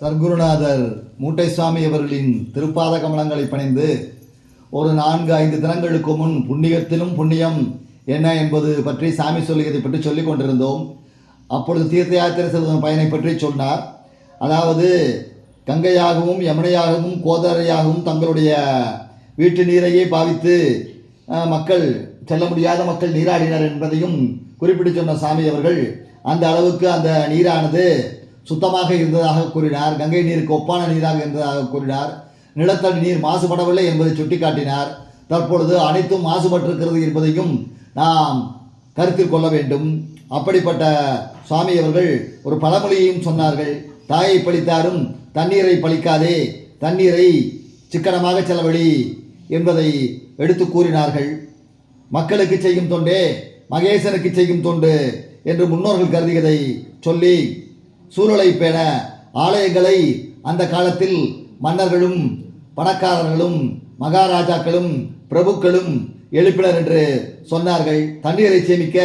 சர்க்குருநாதர் மூட்டை சுவாமி அவர்களின் திருப்பாத கமலங்களை பணிந்து ஒரு நான்கு ஐந்து தினங்களுக்கு முன் புண்ணியத்திலும் புண்ணியம் என்ன என்பது பற்றி சாமி சொல்லியதை பற்றி சொல்லிக் கொண்டிருந்தோம். அப்பொழுது தீர்த்த யாத்திரை செல்வதன் பயனை பற்றி சொன்னார். அதாவது கங்கையாகவும் யமுனையாகவும் கோதாரையாகவும் தங்களுடைய வீட்டு நீரையே பாவித்து மக்கள் செல்ல முடியாத மக்கள் நீராடினர் என்பதையும் குறிப்பிட்டு சொன்ன சாமி அவர்கள் அந்த அளவுக்கு அந்த நீரானது சுத்தமாக இருந்ததாக கூறினார். கங்கை நீருக்கு ஒப்பான நீராக இருந்ததாக கூறினார். நிலத்தடி நீர் மாசுபடவில்லை என்பதை சுட்டிக்காட்டினார். தற்பொழுது அனைத்தும் மாசுபட்டிருக்கிறது என்பதையும் நாம் கருத்தில் கொள்ள வேண்டும். அப்படிப்பட்ட சுவாமி அவர்கள் ஒரு பழமொழியையும் சொன்னார்கள். தாயை பழித்தாரும் தண்ணீரை பழிக்காதே தண்ணீரை சிக்கனமாக செலவழி என்பதை எடுத்து கூறினார்கள். மக்களுக்கு செய்யும் தொண்டே மகேசனுக்கு செய்யும் தொண்டு என்று முன்னோர்கள் கருதியதை சொல்லி சூழலை பேண ஆலயங்களை அந்த காலத்தில் மன்னர்களும் பணக்காரர்களும் மகாராஜாக்களும் பிரபுக்களும் எழுப்பினர் என்று சொன்னார்கள். தண்ணீரை சேமிக்க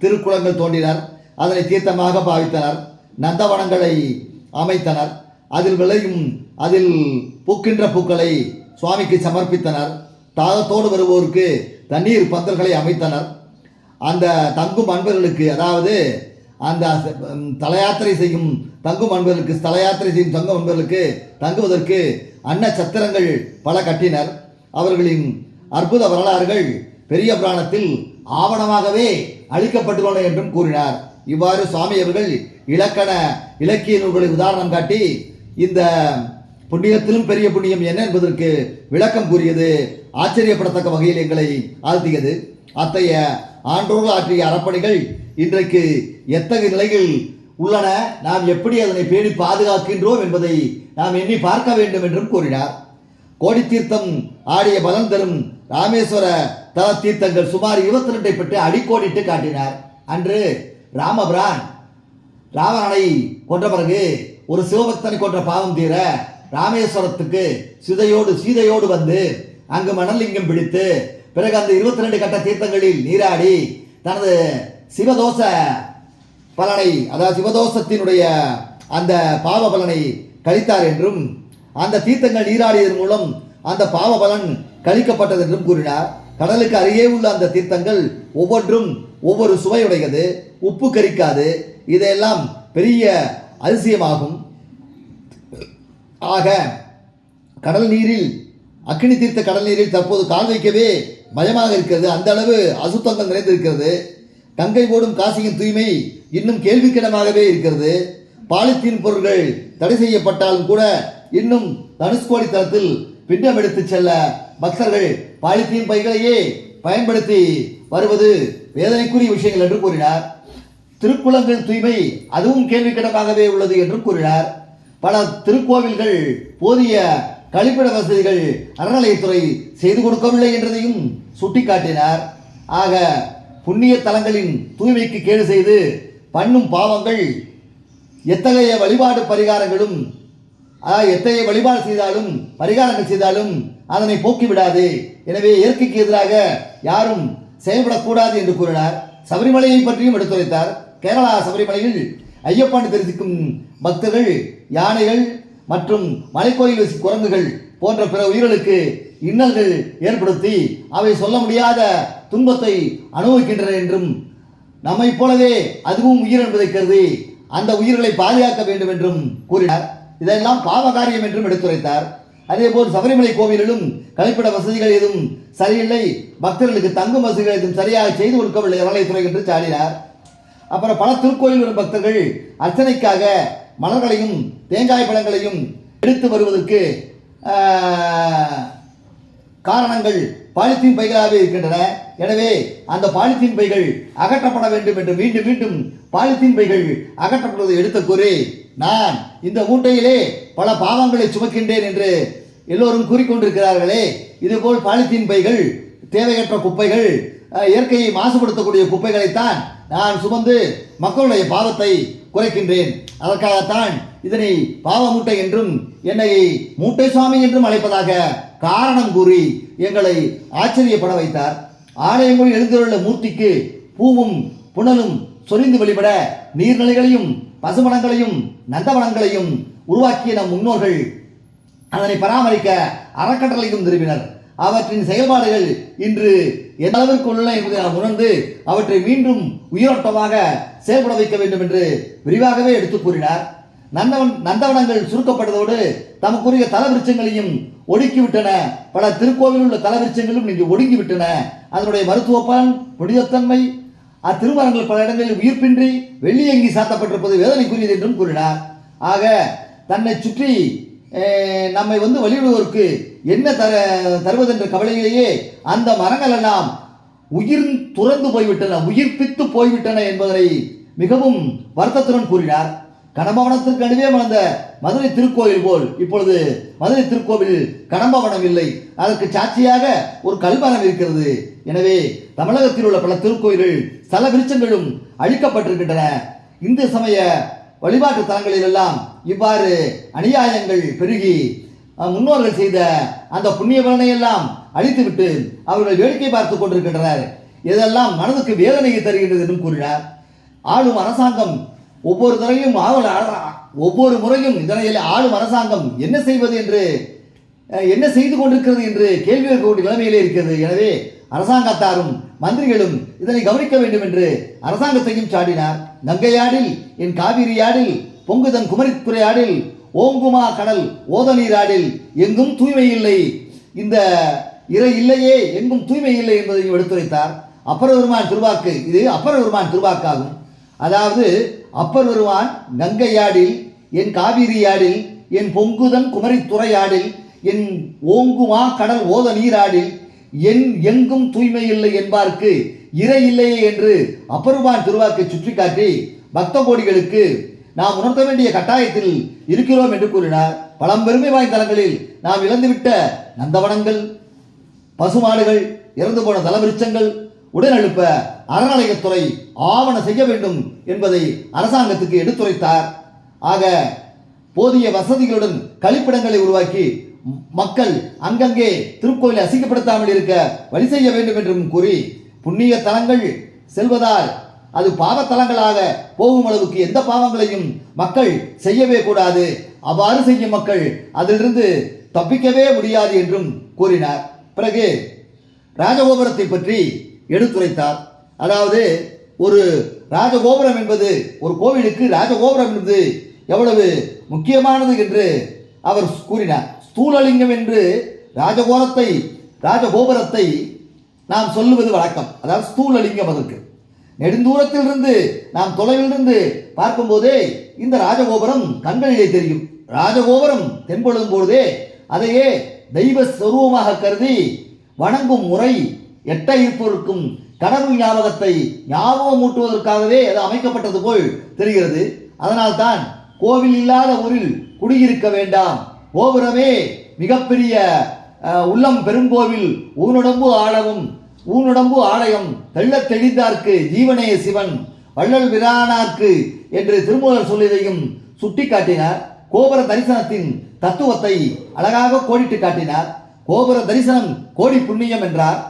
திருக்குளங்கள் தோண்டினர் அதனை தீர்த்தமாக பாவித்தனர். நந்தவனங்களை அமைத்தனர். அதில் விளையும் அதில் பூக்கின்ற பூக்களை சுவாமிக்கு சமர்ப்பித்தனர். தாகத்தோடு வருவோருக்கு தண்ணீர் பந்தல்களை அமைத்தனர். அந்த தங்கும் அன்பர்களுக்கு அதாவது அந்த தலையாத்திரை தலயாத்திரை செய்யும் தங்கும் அன்பர்களுக்கு தலையாத்திரை செய்யும் தங்கும் அன்பர்களுக்கு தங்குவதற்கு அன்ன சத்திரங்கள் பல கட்டினர். அவர்களின் அற்புத வரலாறுகள் பெரிய புராணத்தில் ஆவணமாகவே அளிக்கப்பட்டுள்ளன என்றும் கூறினார். இவ்வாறு சுவாமி அவர்கள் இலக்கண இலக்கிய நூல்களை உதாரணம் காட்டி இந்த புண்ணியத்திலும் பெரிய புண்ணியம் என்ன என்பதற்கு விளக்கம் கூறியது ஆச்சரியப்படத்தக்க வகையில் எங்களை ஆழ்த்தியது. அத்தகைய ஆன்றோர்கள் ஆற்றிய அறப்பணிகள் இன்றைக்கு எத்தகைய நிலையில் உள்ளன? நாம் எப்படி அதனை பேணி பாதுகாக்கின்றோம் என்பதை நாம் எண்ணி பார்க்க வேண்டும் என்றும் கூறினார். கோடி தீர்த்தம் ஆடிய பலன் தரும் ராமேஸ்வர தல தீர்த்தங்கள் சுமார் இருபத்தி ரெண்டை பற்றி அடிக்கோடிட்டு காட்டினார். அன்று ராமபிரான் ராவணனை கொன்ற பிறகு ஒரு சிவபக்தனை கொன்ற பாவம் தீர ராமேஸ்வரத்துக்கு சிதையோடு சீதையோடு வந்து அங்கு மணலிங்கம் பிடித்து பிறகு அந்த இருபத்தி ரெண்டு கட்ட தீர்த்தங்களில் நீராடி தனது சிவதோஷ பலனை அதாவது சிவதோஷத்தினுடைய அந்த பாவ பலனை கழித்தார் என்றும் அந்த தீர்த்தங்கள் நீராடியதன் மூலம் அந்த பாவ பலன் கழிக்கப்பட்டது என்றும் கூறினார். கடலுக்கு அருகே உள்ள அந்த தீர்த்தங்கள் ஒவ்வொன்றும் ஒவ்வொரு சுவையுடையது உப்பு கரிக்காது. இதையெல்லாம் பெரிய அதிசயமாகும் ஆக கடல் நீரில் அக்னி தீர்த்த கடல் நீரில் தற்போது கால் வைக்கவே பயமாக இருக்கிறது. அந்த அளவு அசுத்தங்கள் நிறைந்திருக்கிறது கங்கை ஓடும் காசியின் தூய்மை இன்னும் கேள்விக்கிடமாகவே இருக்கிறது. பாலித்தீன் பொருட்கள் தடை செய்யப்பட்டாலும் கூட இன்னும் தனுஷ்கோடி தளத்தில் பின்னம் எடுத்துச் செல்ல பக்தர்கள் பாலித்தீன் பைகளையே பயன்படுத்தி வருவது வேதனைக்குரிய விஷயங்கள் என்று கூறினார். திருக்குளங்கள் தூய்மை அதுவும் கேள்விக்கிடமாகவே உள்ளது என்று கூறினார். பல திருக்கோவில்கள் போதிய கழிப்பிட வசதிகள் அறநிலையத்துறை செய்து கொடுக்கவில்லை என்றதையும் சுட்டிக்காட்டினார். ஆக புண்ணிய தலங்களின் தூய்மைக்கு கேடு செய்து பண்ணும் பாவங்கள் எத்தகைய வழிபாடு பரிகாரங்களும் எத்தகைய வழிபாடு செய்தாலும் பரிகாரங்கள் செய்தாலும் அதனை போக்கிவிடாது. எனவே இயற்கைக்கு எதிராக யாரும் செயல்படக்கூடாது என்று கூறினார். சபரிமலையை பற்றியும் எடுத்துரைத்தார். கேரளா சபரிமலையில் ஐயப்பாண்டு தரிசிக்கும் பக்தர்கள் யானைகள் மற்றும் மலைக்கோயில் வசி குரங்குகள் போன்ற பிற உயிர்களுக்கு இன்னல்கள் ஏற்படுத்தி அவை சொல்ல முடியாத துன்பத்தை அனுபவிக்கின்றன என்றும் நம்மைப் போலவே அதுவும் உயிர் என்பதை கருதி அந்த உயிர்களை பாதுகாக்க வேண்டும் என்றும் கூறினார். இதெல்லாம் பாவ காரியம் என்றும் எடுத்துரைத்தார். அதேபோல் சபரிமலை கோவிலிலும் கழிப்பிட வசதிகள் எதுவும் சரியில்லை. பக்தர்களுக்கு தங்கும் வசதிகள் எதுவும் சரியாக செய்து கொடுக்கவில்லை அறநிலையத்துறை என்று சாடினார். அப்புறம் பல திருக்கோயில் வரும் பக்தர்கள் அர்ச்சனைக்காக மலர்களையும் தேங்காய் பழங்களையும் எடுத்து வருவதற்கு காரணங்கள் பாலித்தீன் பைகளாகவே இருக்கின்றன. எனவே அந்த பாலித்தீன் பைகள் அகற்றப்பட வேண்டும் என்று மீண்டும் மீண்டும் பாலித்தீன் பைகள் அகற்றப்படுவதை எடுத்த கூறி நான் இந்த மூட்டையிலே பல பாவங்களை சுமக்கின்றேன் என்று எல்லோரும் கூறிக்கொண்டிருக்கிறார்களே. இதுபோல் பாலித்தீன் பைகள் தேவையற்ற குப்பைகள் இயற்கையை மாசுபடுத்தக்கூடிய குப்பைகளைத்தான் நான் சுமந்து மக்களுடைய பாவத்தை குறைக்கின்றேன். அதற்காகத்தான் இதனை பாவ மூட்டை என்றும் என்னை மூட்டை சுவாமி என்றும் அழைப்பதாக காரணம் கூறி எங்களை ஆச்சரியப்பட வைத்தார். ஆலயங்கள் எழுந்துள்ள மூர்த்திக்கு பூவும் புனலும் சொரிந்து வெளிப்பட நீர்நிலைகளையும் பசுமணங்களையும் நந்தவனங்களையும் உருவாக்கிய நம் முன்னோர்கள் அதனை பராமரிக்க அறக்கட்டளைக்கும் நிறுவினர். அவற்றின் செயல்பாடுகள் இன்று எந்த அளவிற்கு உள்ளன என்பதை நாம் உணர்ந்து அவற்றை மீண்டும் உயிரோட்டமாக செயல்பட வைக்க வேண்டும் என்று விரிவாகவே எடுத்து கூறினார். நந்தவன் நந்தவனங்கள் சுருக்கப்பட்டதோடு தமக்குரிய தலவிருச்சங்களையும் ஒடுக்கிவிட்டன. பல திருக்கோவில் உள்ள தலவிருச்சங்களும் இங்கு ஒடுங்கிவிட்டன. அதனுடைய மருத்துவ பலன் புனிதத்தன்மை அத்திருமரங்கள் பல இடங்களில் உயிர்ப்பின்றி வெள்ளியங்கி சாத்தப்பட்டிருப்பது வேதனைக்குரியது என்றும் கூறினார். ஆக தன்னை சுற்றி நம்மை வந்து வழிவிடுவோருக்கு என்ன தர தருவதென்ற கவலையிலேயே அந்த மரங்கள் எல்லாம் உயிர் துறந்து போய்விட்டன உயிர்ப்பித்து போய்விட்டன என்பதனை மிகவும் வருத்தத்துடன் கூறினார். கடம்பவனத்திற்கு நடுவே வளர்ந்த மதுரை திருக்கோயில் போல் இப்பொழுது மதுரை திருக்கோவில் கடம்பவனம் இல்லை. அதற்கு சாட்சியாக ஒரு கல்மரம் இருக்கிறது. எனவே தமிழகத்தில் உள்ள பல திருக்கோயில்கள் ஸ்தல விருச்சங்களும் அழிக்கப்பட்டிருக்கின்றன. இந்து சமய வழிபாட்டு தலங்களில் எல்லாம் இவ்வாறு அநியாயங்கள் பெருகி முன்னோர்கள் செய்த அந்த புண்ணிய பலனை எல்லாம் அழித்துவிட்டு அவர்கள் வேடிக்கை பார்த்து கொண்டிருக்கின்றனர். இதெல்லாம் மனதுக்கு வேதனையை தருகின்றது என்றும் கூறினார். ஆளும் அரசாங்கம் ஒவ்வொரு தரையும் ஒவ்வொரு முறையும் இதனையில் ஆளும் அரசாங்கம் என்ன செய்வது என்று என்ன செய்து கொண்டிருக்கிறது என்று கேள்வி கேட்கக்கூடிய நிலைமையிலே இருக்கிறது. எனவே அரசாங்கத்தாரும் மந்திரிகளும் இதனை கவனிக்க வேண்டும் என்று அரசாங்கத்தையும் சாடினார். கங்கையாடில் என் காவிரியாடில் பொங்குதன் குமரித்துறையாடில் ஓங்குமா கடல் ஓதநீராடில் எங்கும் தூய்மை இல்லை. இந்த இறை இல்லையே எங்கும் தூய்மை இல்லை என்பதையும் எடுத்துரைத்தார். அப்பர் பெருமான் திருவாக்கு இது அப்பர் பெருமான் திருவாக்காகும். அதாவது அப்பர் பெருமான் கங்கையாடில் என் காவிரியாடில் என் பொங்குதன் குமரித்துறையாடில் என் ஓங்குமா கடல் ஓத நீராடில் என் எங்கும் தூய்மை இல்லை என்பார்க்கு இறை இல்லையே என்று அப்பருமான் திருவாக்கை சுற்றிக்காட்டி பக்த கோடிகளுக்கு நாம் உணர்த்த வேண்டிய கட்டாயத்தில் இருக்கிறோம் என்று கூறினார். பழம்பெருமை வாய்ந்த தலங்களில் நாம் இழந்துவிட்ட நந்தவனங்கள் பசுமாடுகள் இறந்து போன தலவிருச்சங்கள் உடனெழுப்ப அறநிலையத்துறை ஆவண செய்ய வேண்டும் என்பதை அரசாங்கத்துக்கு எடுத்துரைத்தார். ஆக போதிய வசதிகளுடன் கழிப்பிடங்களை உருவாக்கி மக்கள் அங்கங்கே திருக்கோயிலை அசிங்கப்படுத்தாமல் இருக்க வழி செய்ய வேண்டும் என்றும் கூறி புண்ணிய தலங்கள் செல்வதால் அது பாவத்தலங்களாக போகும் அளவுக்கு எந்த பாவங்களையும் மக்கள் செய்யவே கூடாது. அவ்வாறு செய்யும் மக்கள் அதிலிருந்து தப்பிக்கவே முடியாது என்றும் கூறினார். பிறகு ராஜகோபுரத்தை பற்றி எடுத்துரைத்தார். அதாவது ஒரு ராஜகோபுரம் என்பது ஒரு கோவிலுக்கு ராஜகோபுரம் என்பது எவ்வளவு முக்கியமானது என்று அவர் கூறினார். ஸ்தூலலிங்கம் என்று ராஜகோரத்தை ராஜகோபுரத்தை நாம் சொல்லுவது வழக்கம். அதாவது ஸ்தூலலிங்கம் அதற்கு. நெடுந்தூரத்திலிருந்து நாம் தொலைவிலிருந்து பார்க்கும்போதே இந்த ராஜகோபுரம் கண்களிலே தெரியும். ராஜகோபுரம் தென்படும் பொழுதே அதையே தெய்வ ஸ்வரூபமாக கருதி வணங்கும் முறை எட்ட இருப்பவருக்கும் கடவுள் ஞாபகத்தை ஞாபகம் ஊட்டுவதற்காகவே அது அமைக்கப்பட்டது போல் தெரிகிறது. அதனால்தான் கோவில் இல்லாத ஊரில் குடியிருக்க வேண்டாம். கோபுரமே மிகப்பெரிய உள்ளம் பெருங்கோவில் ஊனுடம்பு ஆழவும் ஊனுடம்பு ஆலயம் தெள்ளத் தெளிந்தார்க்கு ஜீவனே சிவன் வள்ளல் விரானார்க்கு என்று திருமூலர் சொல்லியதையும் சுட்டிக்காட்டினார் கோபுர தரிசனத்தின் தத்துவத்தை அழகாக கோடிட்டு காட்டினார். கோபுர தரிசனம் கோடி புண்ணியம் என்றார்.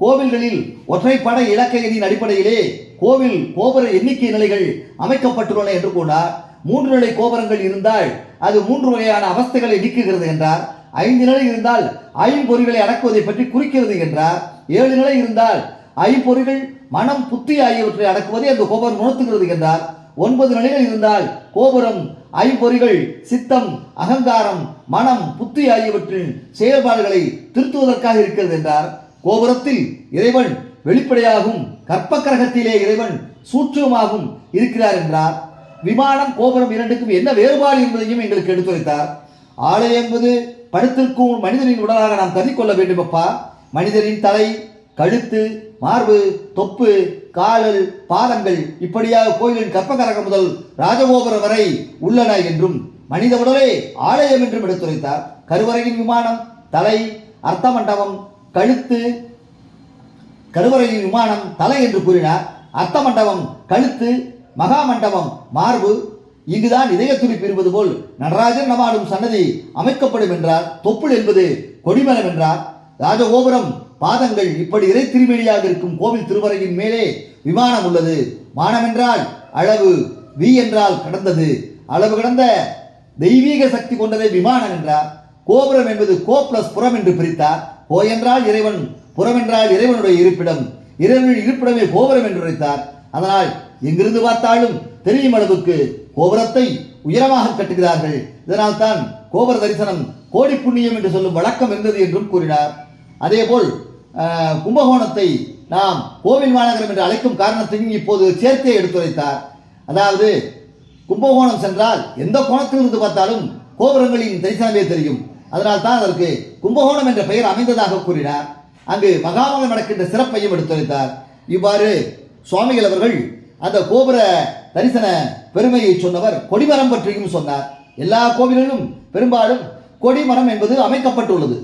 கோவில்களில் ஒற்றைப்படை இலக்கையின் அடிப்படையிலே கோவில் கோபுர எண்ணிக்கை நிலைகள் அமைக்கப்பட்டுள்ளன என்று கூறினார். மூன்று நிலை கோபுரங்கள் இருந்தால் அது மூன்று வகையான அவஸ்தைகளை நீக்குகிறது என்றார். ஐந்து நிலை இருந்தால் ஐம்பொறிகளை அடக்குவதை பற்றி குறிக்கிறது என்றார். ஏழு நிலை இருந்தால் ஐம்பொறிகள் மனம் புத்தி ஆகியவற்றை அடக்குவதை அந்த கோபுரம் உணர்த்துகிறது என்றார். ஒன்பது நிலைகள் இருந்தால் கோபுரம் ஐம்பொறிகள் சித்தம் அகங்காரம் மனம் புத்தி ஆகியவற்றின் செயல்பாடுகளை திருத்துவதற்காக இருக்கிறது என்றார். கோபுரத்தில் இறைவன் வெளிப்படையாகும் கற்பக்கிரகத்திலே இறைவன் சூட்சமாகவும் இருக்கிறார் என்றார். விமானம் கோபுரம் இரண்டுக்கும் என்ன வேறுபாடு என்பதையும் எங்களுக்கு எடுத்துரைத்தார். ஆலை என்பது படுத்திருக்கும் மனிதனின் உடலாக நாம் கருதி கொள்ள வேண்டும் அப்பா மனிதனின் தலை கழுத்து மார்பு தொப்பு காலல் பாதங்கள் இப்படியாக கோயிலின் கற்பகரகம் முதல் ராஜகோபுரம் வரை உள்ளன என்றும் மனித உடலே ஆலயம் என்றும் எடுத்துரைத்தார். கருவறையின் விமானம் தலை அர்த்த மண்டபம் கழுத்து கருவறையின் விமானம் தலை என்று கூறினார். அர்த்த மண்டபம் கழுத்து மகா மண்டபம் மார்பு இங்குதான் இதய துடிப்பு இருப்பது போல் நடராஜன் நமாடும் சன்னதி அமைக்கப்படும் என்றார். தொப்புள் என்பது கொடிமரம் என்றார். ராஜகோபுரம் பாதங்கள் இப்படி இறை திருமேனியாக இருக்கும் கோவில் திருவரையின் மேலே விமானம் உள்ளது. மானம் என்றால் அளவு வி என்றால் கடந்தது. அளவு கடந்த தெய்வீக சக்தி கொண்டதை விமானம் என்றார். கோபுரம் என்பது கோ பிளஸ் புறம் என்று பிரித்தார். கோ என்றால் இறைவன் புறம் என்றால் இறைவனுடைய இருப்பிடம். இறைவனுடைய இருப்பிடமே கோபுரம் என்று உரைத்தார். அதனால் எங்கிருந்து பார்த்தாலும் தெரியும் அளவுக்கு கோபுரத்தை உயரமாக கட்டுகிறார்கள். இதனால் தான் கோபுர தரிசனம் கோடி புண்ணியம் என்று சொல்லும் வழக்கம் இருந்தது என்றும் கூறினார். அதேபோல் கும்பகோணத்தை நாம் கோவில் மாநகரம் என்று அழைக்கும் காரணத்தையும் இப்போது சேர்த்தே எடுத்துரைத்தார். அதாவது கும்பகோணம் சென்றால் எந்த கோணத்திலிருந்து பார்த்தாலும் கோபுரங்களின் தரிசனமே தெரியும். அதனால் தான் அதற்கு கும்பகோணம் என்ற பெயர் அமைந்ததாக கூறினார். அங்கு மகாமகம் நடக்கின்ற சிறப்பையும் எடுத்துரைத்தார். இவ்வாறு சுவாமிகள் அவர்கள் அந்த கோபுர தரிசன பெருமையை சொன்னவர் கொடிமரம் பற்றியும் சொன்னார். எல்லா கோவிலிலும் பெரும்பாலும் கொடிமரம் என்பது அமைக்கப்பட்டுள்ளது.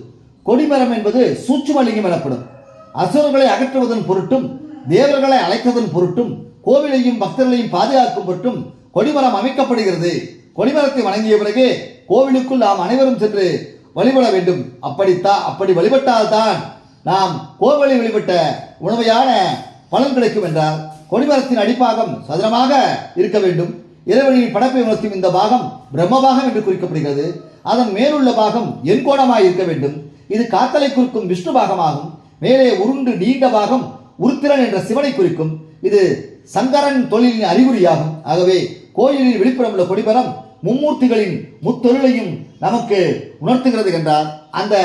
கொடிமரம் என்பது சூட்சுமலிங்கம் எனப்படும். அசுரர்களை அகற்றுவதன் பொருட்டும் தேவர்களை அழைத்ததன் பொருட்டும் கோவிலையும் பக்தர்களையும் பாதுகாக்கும் பொருட்டும் கொடிமரம் அமைக்கப்படுகிறது. கொடிமரத்தை வணங்கிய பிறகு கோவிலுக்குள் நாம் அனைவரும் சென்று வழிபட வேண்டும். அப்படித்தான் அப்படி வழிபட்டால்தான் நாம் கோவிலை வழிபட்ட உணவையான பலன் கிடைக்கும் என்றால் கொடிமரத்தின் அடிப்பாகம் சதுரமாக இருக்க வேண்டும். இறைவனின் படைப்பை உணர்த்தும் இந்த பாகம் பிரம்மபாகம் என்று குறிக்கப்படுகிறது. அதன் மேலுள்ள பாகம் எண்கோணமாய் இருக்க வேண்டும். இது காத்தலை குறிக்கும் விஷ்ணு பாகமாகும். மேலே உருண்டு நீண்ட பாகம் உருத்திரன் என்ற சிவனை குறிக்கும். இது சங்கரன் தொழிலின் அறிகுறியாகும். ஆகவே கோயிலில் வெளிப்புறம் உள்ள கொடிமரம் மும்மூர்த்திகளின் முத்தொழிலையும் நமக்கு உணர்த்துகிறது என்றால் அந்த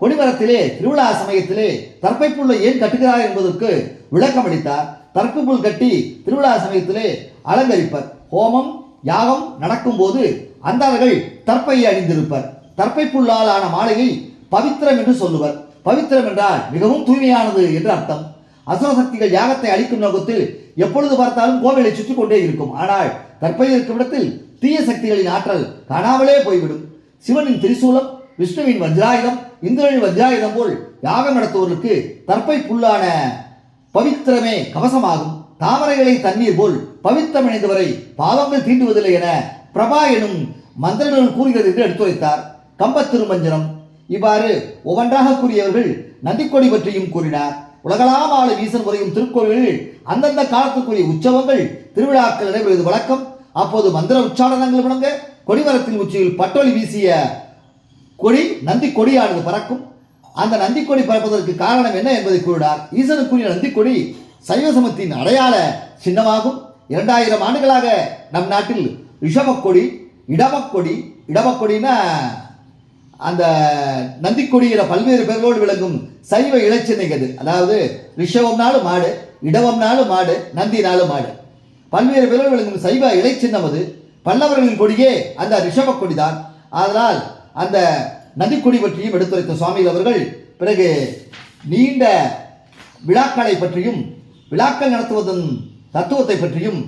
கொடிமரத்திலே திருவிழா சமயத்திலே தற்பைப்புள்ள ஏன் கட்டுகிறார் என்பதற்கு விளக்கம் அளித்தார் தர்க்குப்புல் கட்டி திருவிழா சமயத்திலே அலங்கரிப்பர். ஹோமம் யாகம் நடக்கும்போது அந்தார்கள் தற்பையை அணிந்திருப்பர். தற்பைப்புல்லால் ஆன மாலையை பவித்திரம் என்று சொல்லுவர். பவித்திரம் என்றால் மிகவும் தூய்மையானது என்று அர்த்தம். அசுர சக்திகள் யாகத்தை அழிக்கும் நோக்கத்தில் எப்பொழுது பார்த்தாலும் கோவிலை சுற்றி கொண்டே இருக்கும். ஆனால் தற்பை இருக்கும் இடத்தில் தீய சக்திகளின் ஆற்றல் காணாமலே போய்விடும். சிவனின் திரிசூலம் விஷ்ணுவின் வஜ்ராயுதம் இந்திரனின் வஜ்ராயுதம் போல் யாகம் நடத்துவோருக்கு தற்பை புல்லான பவித்திரமே கவசமாகும். தாமரைகளை தண்ணீர் போல் பவித்திரமடைந்தவரை பாவங்கள் தீண்டுவதில்லை என பிரபா எனும் மந்திரங்கள் கூறுகிறது என்று எடுத்துரைத்தார் கம்பத் திருமஞ்சனம். இவ்வாறு ஒவ்வொன்றாக கூறியவர்கள் நந்திக்கொடி பற்றியும் கூறினார். உலகளாம் ஆள வீசன் முறையும் திருக்கோவில்களில் அந்தந்த காலத்துக்குரிய உற்சவங்கள் திருவிழாக்கள் நடைபெறுவது வழக்கம். அப்போது மந்திர உச்சாரணங்கள் முழங்க கொடிமரத்தின் உச்சியில் பட்டொலி வீசிய கொடி நந்தி கொடியானது பறக்கும். அந்த நந்திக்கொடி பறப்பதற்கு காரணம் என்ன என்பதை கூறினார் ஈசனுக்குரிய நந்திக்கொடி சைவ சமத்தின் அடையாள சின்னமாகும். இரண்டாயிரம் ஆண்டுகளாக நம் நாட்டில் ரிஷபக்கொடி இடமக்கொடி இடமக்கொடினா அந்த நந்திக்கொடியில் பல்வேறு பெயர்களோடு விளங்கும் சைவ இலச்சினைகள் அதாவது ரிஷவம்னாலும் மாடு இடவம்னாலும் மாடு நந்தினாலும் மாடு பல்வேறு பெயரோடு விளங்கும் சைவ இலைச்சின்னம் அது. பல்லவர்களின் கொடியே அந்த ரிஷப கொடிதான் அதனால் அந்த நதிக்குடி பற்றியும் எடுத்துரைத்த சுவாமிகள் அவர்கள் பிறகு நீண்ட விழாக்களை பற்றியும் விழாக்கள் நடத்துவதன் தத்துவத்தை பற்றியும்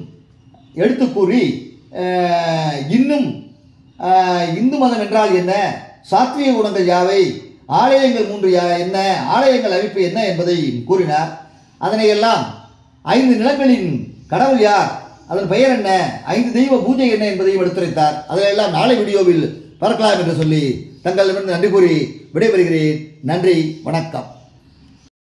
எடுத்து கூறி இன்னும் இந்து மதம் என்றால் என்ன? சாத்விய குணங்கள் யாவை? ஆலயங்கள் மூன்று யா என்ன? ஆலயங்கள் அமைப்பு என்ன என்பதை கூறினார். அதனையெல்லாம் ஐந்து நிலங்களின் கடவுள் யார்? அதன் பெயர் என்ன? ஐந்து தெய்வ பூஜை என்ன என்பதையும் எடுத்துரைத்தார். அதையெல்லாம் நாளை வீடியோவில் பார்க்கலாம் என்று சொல்லி தங்களிடமிருந்து நன்றி கூறி விடைபெறுகிறேன். நன்றி வணக்கம்.